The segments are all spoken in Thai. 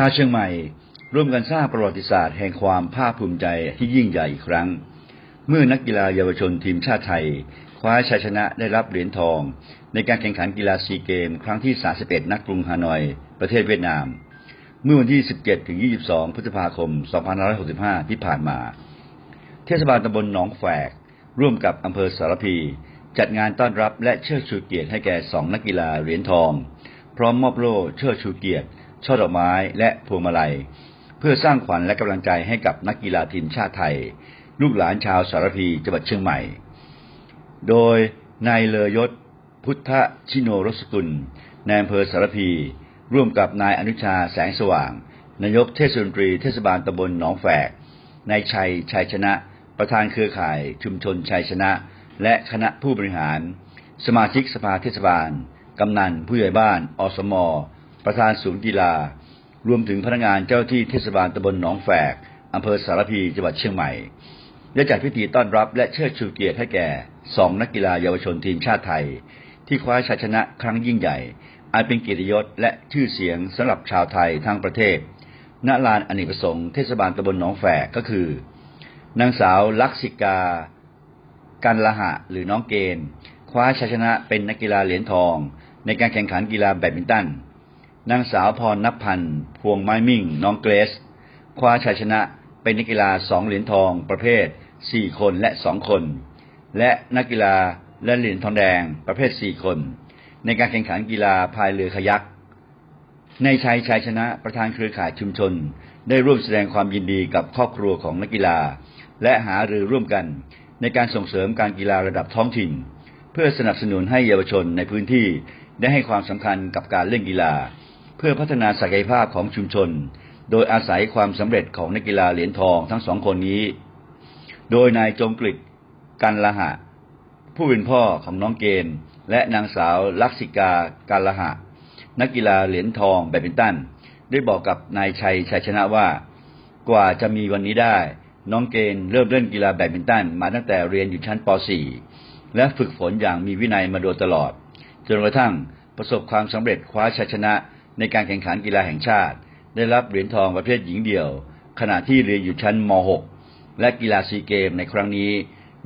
ชาวเชียงใหม่ ร่วมกันสร้างประวัติศาสตร์แห่งความภาคภูมิใจที่ยิ่งใหญ่อีกครั้ง เมื่อนักกีฬาเยาวชนทีมชาติไทย คว้าชัยชนะได้รับเหรียญทอง ในการแข่งขันกีฬาซีเกม ครั้งที่ 31นักกรุงฮานอย ประเทศเวียดนาม เมื่อวันที่ 17 ถึง 22 พฤษภาคม 2565 ที่ผ่านมา เทศบาลตำบลหนองแฝก ร่วมกับอำเภอสารพีจัดงานต้อนรับและเชิดชูเกียรติให้แก่สองนักกีฬาเหรียญทอง พร้อมมอบโล่เชิดชูเกียรติ ช่อดอกไม้และพวงมาลัย เพื่อสร้างขวัญและกำลังใจให้กับนักกีฬาทีมชาติไทย ลูกหลานชาวสารพีจังหวัดเชียงใหม่ โดยนายเลอยศพุทธชิโนรสกุลนายอำเภอสารพี ร่วมกับนายอนุชาแสงสว่าง นายกเทศมนตรีเทศบาลตำบลหนองแฝก นายชัยชัยชนะ ประธานเครือข่ายชุมชนชัยชนะ และคณะผู้บริหาร สมาชิกสภาเทศบาล กำนันผู้ใหญ่บ้าน อสม ประธานศูนย์กีฬา รวมถึงพนักงานเจ้าที่เทศบาลตำบลหนองแฝกอำเภอสารพีจังหวัดเชียงใหม่ได้จัดพิธีต้อนรับและเชิดชูเกียรติให้แก่สองนักกีฬาเยาวชนทีมชาติไทย ที่คว้าชัยชนะครั้งยิ่งใหญ่อันเป็นเกียรติยศและชื่อเสียงสำหรับชาวไทยทั้งประเทศณลานอเนกประสงค์เทศบาลตำบลหนองแฝกก็คือ นางสาวลักษิกา กันละหะหรือน้องเกณฑ์ คว้าชัยชนะเป็นนักกีฬาเหรียญทอง ในการแข่งขันกีฬาแบดมินตัน นางสาวพรนับพันธ์พวงไม้มิ่ง น้องเกรสคว้าชัยชนะเป็นนักกีฬาสองเหรียญทองประเภท 4 คนและ 2 คน และนักกีฬาและเหรียญทองแดงประเภท 4 คน ในการแข่งขันกีฬาพายเรือคายัก ในชัยชัยชนะประธานเครือข่ายชุมชน ได้ร่วมแสดงความยินดีกับครอบครัวของนักกีฬา และหารือร่วมกัน ในการส่งเสริมการกีฬาระดับท้องถิ่น เพื่อสนับสนุนให้เยาวชนในพื้นที่ได้ให้ความสำคัญกับการเล่นกีฬา เพื่อพัฒนาศักยภาพของชุมชน โดยอาศัยความสำเร็จของนักกีฬาเหรียญทองทั้งสองคนนี้ โดยนายจงกฤษกันละหะ ผู้เป็นพ่อของน้องเกณฑ์ และนางสาวลักษิกากันละหะ นักกีฬาเหรียญทองแบดมินตันได้บอกกับนายชัยชัยชนะว่า กว่าจะมีวันนี้ได้ น้องเกณฑ์เริ่มเล่นกีฬาแบดมินตันมาตั้งแต่เรียนอยู่ชั้นป .4 และฝึกฝนอย่างมีวินัยมาโดยตลอด จนกระทั่งประสบความสำเร็จคว้าชัยชนะ ในการแข่งขันกีฬาแห่งชาติ ได้รับเหรียญทองประเภทหญิงเดี่ยว ขณะที่เรียนอยู่ชั้นม .6 และกีฬาซีเกมในครั้งนี้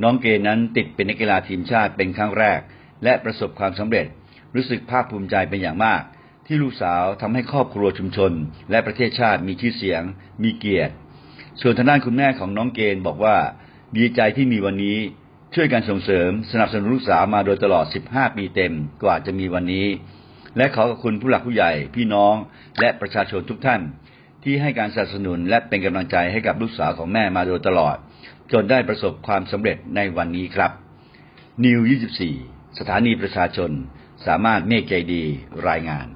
น้องเกณฑ์นั้นติดเป็นนักกีฬาทีมชาติเป็นครั้งแรก และประสบความสำเร็จรู้สึกภาคภูมิใจเป็นอย่างมาก ที่ลูกสาวทำให้ครอบครัวชุมชน และประเทศชาติมีชื่อเสียง มีเกียรติ ส่วนทางด้านคุณแม่ของน้องเกณฑ์บอกว่า ดีใจที่มีวันนี้ช่วยกันส่งเสริมสนับสนุนลูกสาวมาโดยตลอด 15 ปีเต็มกว่าจะมีวันนี้ และขอขอบคุณผู้หลักผู้ใหญ่ พี่น้อง และประชาชนทุกท่าน ที่ให้การสนับสนุนและเป็นกำลังใจให้กับลูกสาวของแม่มาโดยตลอด จนได้ประสบความสำเร็จในวันนี้ครับนิว 24 สถานีประชาชน สามารถเมฆใจดีรายงาน